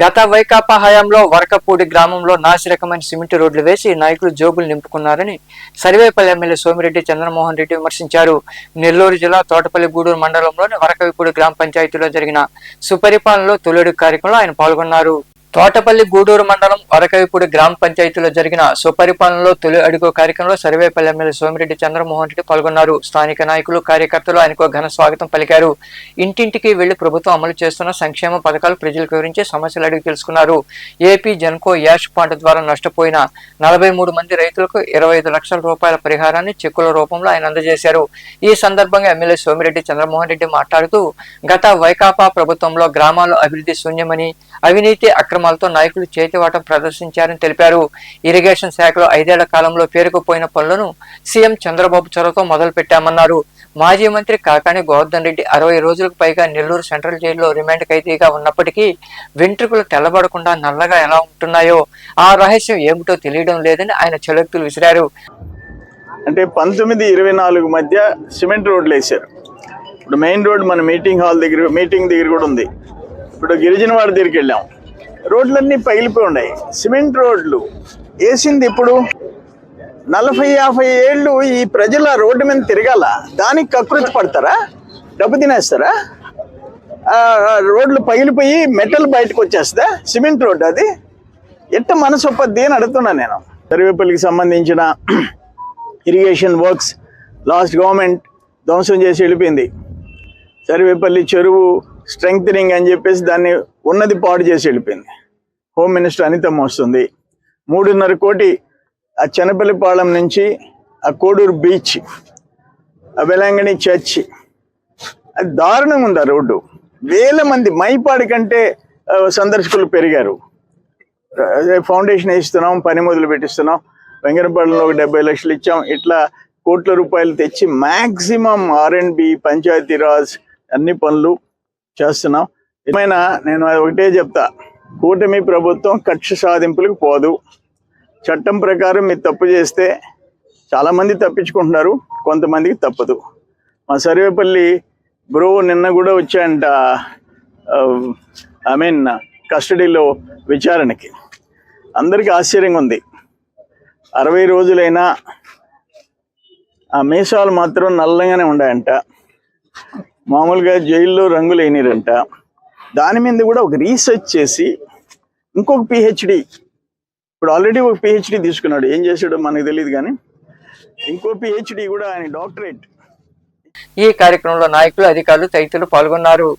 గత వైకాపా హయాంలో వరకపూడి గ్రామంలో నాసిరకమైన సిమెంట్ రోడ్లు వేసి నాయకులు జోబులు నింపుకున్నారని సర్వేపల్లి ఎమ్మెల్యే సోమిరెడ్డి చంద్రమోహన్ రెడ్డి విమర్శించారు. నెల్లూరు జిల్లా తోటపల్లి గూడూరు మండలంలోని వరకవిపూడి గ్రామ పంచాయతీలో జరిగిన సుపరిపాలనలో తొలిడు కార్యక్రమంలో ఆయన పాల్గొన్నారు. తోటపల్లి గూడూరు మండలం వరకవిపూడి గ్రామ పంచాయతీలో జరిగిన సుపరిపాలనలో తొలి అడుగు కార్యక్రమంలో సర్వేపల్లి ఎమ్మెల్యే సోమిరెడ్డి చంద్రమోహన్ రెడ్డి పాల్గొన్నారు. స్థానిక నాయకులు కార్యకర్తలు ఆయనకు ఘన స్వాగతం పలికారు. ఇంటింటికి వెళ్ళి ప్రభుత్వం అమలు చేస్తున్న సంక్షేమ పథకాలు ప్రజలకు వివరించి సమస్యలు అడిగి తెలుసుకున్నారు. ఏపీ జన్కో యాష్ పంట ద్వారా నష్టపోయిన నలభై మూడు మంది రైతులకు ఇరవై ఐదు లక్షల రూపాయల పరిహారాన్ని చెక్కుల రూపంలో ఆయన అందజేశారు. ఈ సందర్భంగా ఎమ్మెల్యే సోమిరెడ్డి చంద్రమోహన్ రెడ్డి మాట్లాడుతూ గత వైకాపా ప్రభుత్వంలో గ్రామాలు అభివృద్ధి శూన్యమని అవినీతి అక్రమ కార్యక్రమాలతో నాయకులు చేతివాటం ప్రదర్శించారని తెలిపారు. ఇరిగేషన్ శాఖలో ఐదేళ్ళ కాలంలో పేరుకుపోయిన పనులను సీఎం చంద్రబాబు చొరవతో మొదలు పెట్టామన్నారు మాజీ మంత్రి కాకాని గోవర్ధన్ రెడ్డి అరవై రోజులకు పైగా నెల్లూరు సెంట్రల్ జైల్లో రిమాండ్ ఖైదీగా ఉన్నప్పటికీ వెంట్రుకలు తెల్లబడకుండా నల్లగా ఎలా ఉంటున్నాయో ఆ రహస్యం ఏమిటో తెలియడం లేదని ఆయన చెలక్తులు విసిరారు. అంటే పంతొమ్మిది ఇరవై నాలుగు మధ్య సిమెంట్ రోడ్లు వేశారు. ఇప్పుడు మెయిన్ రోడ్ మన మీటింగ్ హాల్ దగ్గర మీటింగ్ దగ్గర కూడా ఉంది. ఇప్పుడు గిరిజనవాడ దగ్గరికి వెళ్ళాం. రోడ్లన్నీ పగిలిపోయి ఉన్నాయి. సిమెంట్ రోడ్లు వేసింది ఇప్పుడు. నలభై యాభై ఏళ్ళు ఈ ప్రజలు ఆ రోడ్డు మీద తిరగాల. దానికి కకృతి పడతారా? డబ్బు తినేస్తారా? రోడ్లు పగిలిపోయి మెటల్ బయటకు వచ్చేస్తుందా? సిమెంట్ రోడ్డు అది. ఎట్ట మనసు ఒప్పద్ది అని అడుగుతున్నా నేను. సర్వేపల్లికి సంబంధించిన ఇరిగేషన్ వర్క్స్ లాస్ట్ గవర్నమెంట్ ధ్వంసం చేసి వెళ్ళిపోయింది. సర్వేపల్లి చెరువు స్ట్రెంగ్త్నింగ్ అని చెప్పేసి దాన్ని ఉన్నది పాడు చేసి వెళ్ళిపోయింది. హోమ్ మినిస్టర్ అనితమ్మ వస్తుంది మూడున్నర కోటి ఆ చెనపల్లిపాళెం నుంచి ఆ కోడూరు బీచ్ ఆ వెలంగణి చర్చ్ అది దారుణంగా ఉంది ఆ రోడ్డు. వేల మంది మైపాడి కంటే సందర్శకులు పెరిగారు. అదే ఫౌండేషన్ వేస్తున్నాం పని మొదలు పెట్టిస్తున్నాం. వెంగనపల్లిలో ఒక డెబ్బై లక్షలు ఇచ్చాం. ఇట్లా కోట్ల రూపాయలు తెచ్చి maximum R and B Panchayati Raj అన్ని పనులు చేస్తున్నాం. ఏమైనా నేను అది ఒకటే చెప్తా. కూటమి ప్రభుత్వం కక్ష సాధింపులకు పోదు. చట్టం ప్రకారం మీరు తప్పు చేస్తే చాలామంది తప్పించుకుంటున్నారు కొంతమందికి తప్పదు. మా సర్వేపల్లి బ్రో నిన్న కూడా వచ్చాయంట ఐ మీన్ కస్టడీలో విచారణకి. అందరికీ ఆశ్చర్యంగా ఉంది. అరవై రోజులైనా ఆ మీసాలు మాత్రం నల్లగానే ఉన్నాయంట మామూలుగా జైల్లో రంగులు వేయనిరంట. దాని మీద కూడా ఒక రీసెర్చ్ చేసి ఇంకొక పిహెచ్డి ఇప్పుడు ఆల్రెడీ ఒక పిహెచ్డి తీసుకున్నాడు. ఏం చేశాడో మనకు తెలియదు కానీ ఇంకో పిహెచ్డి కూడా ఆయన డాక్టరేట్. ఈ కార్యక్రమంలో నాయకులు అధికారులు తదితరులు పాల్గొన్నారు.